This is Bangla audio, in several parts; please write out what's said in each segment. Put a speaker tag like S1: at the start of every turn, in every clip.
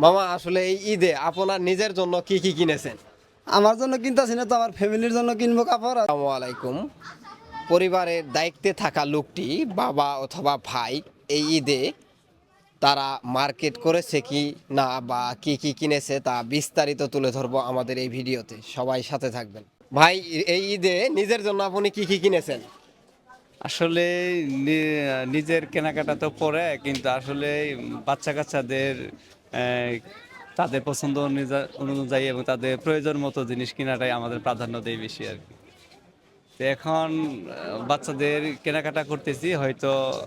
S1: মামা আসলে এই ঈদে আপনার নিজের জন্য কি কি কিনেছেন?
S2: আমার জন্য কিনতেছি না তো আমার ফ্যামিলির জন্য কিনবো কাপড়।
S1: আসসালামু আলাইকুম। পরিবারের দায়িত্বে থাকা লোকটি বাবা অথবা ভাই এই ঈদে তারা মার্কেট করেছে কি না বা কি কি কিনেছে তা বিস্তারিত তুলে ধরবো আমাদের এই ভিডিওতে। সবাই সাথে থাকবেন। ভাই এই ঈদে নিজের জন্য আপনি কি কি কিনেছেন?
S3: আসলে নি- নিজের কেনাকাটা তো পরে কিন্তু আসলে বাচ্চা কাচ্চাদের তাদের পছন্দ অনুযা- অনুযায়ী এবং তাদের প্রয়োজন মতো জিনিস কেনাটাই আমাদের প্রাধান্য দেয় বেশি আর কি। তো এখন বাচ্চাদের কেনাকাটা করতেছি, হয়তো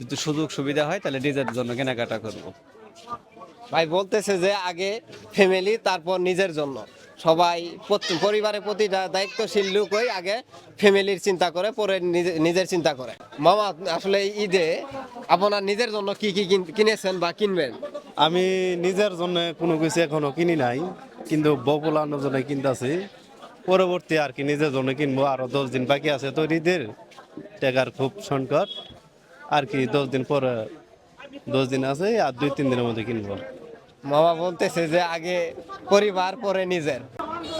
S3: যদি সুযোগ সুবিধা হয়, তাহলে নিজের জন্য কেনাকাটা করব।
S1: ভাই বলতেছে যে আগে ফ্যামিলি তারপর নিজের জন্য। সবাই প্রত- পরিবারের প্রতিটা দায়িত্বশীল লোকই আগে ফ্যামিলির চিন্তা করে, পরে নিজে- নিজের চিন্তা করে। মামা আসলে ঈদে আপনার নিজের জন্য কি কি কিন- কিনেছেন বা কিনবেন?
S4: আমি নিজের জন্য কোনো কিছু এখনও কিনি নাই, কিন্তু বপুলানোর জন্য কিনতেছি। পরবর্তী আর কি নিজের জন্য কিনবো, আরও দশ দিন বাকি আছে তো ঈদের। টাকার খুব সংকট। আর কি দশ দিন পরে দশ দিন আছে, আর দুই, তিন দিনের মধ্যে কিনবো।
S1: মামা বলতেছে যে আগে পরিবার পরে নিজের।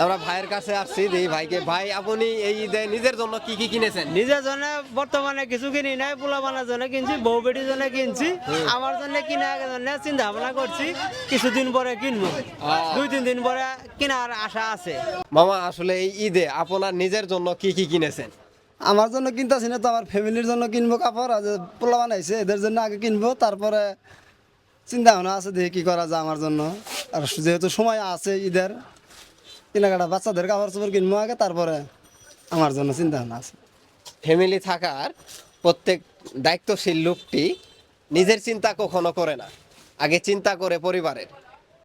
S1: আমরা ভাইয়ের কাছে আসছি দিই ভাইকে ভাই আপনি এই ঈদে নিজের জন্য কি কি কিনেছেন?
S5: নিজের জন্য বর্তমানে কিছু কিনি নাই পোলাপানের জন্য কিনছি বউ বেটির জন্য কিনছি আমার জন্য কিনার জন্য চিন্তা ভাবনা করছি কিছুদিন পরে কিনবো। দুই তিন দিন পরে কেনার আশা আছে।
S1: মামা আসলে এই ঈদে আপনার নিজের জন্য কি কি কিনেছেন?
S2: আমার জন্য কিনতেছি না তো আমার ফ্যামিলির জন্য কিনবো কাপড় আর যে পোলা বানাইছে এদের জন্য আগে কিনবো তারপরে চিন্তা ভাবনা আছে দেখি কি করা যায় আমার জন্য। আর যেহেতু সময় আছে ঈদের, কেনাকাটা বাচ্চাদের কাপড় চোপড় কিনবো আগে, তারপরে আমার জন্য চিন্তা ভাবনা আছে।
S1: ফ্যামিলি থাকার প্রত্যেক দায়িত্বশীল লোকটি নিজের চিন্তা কখনো করে না। আগে চিন্তা করে পরিবারের।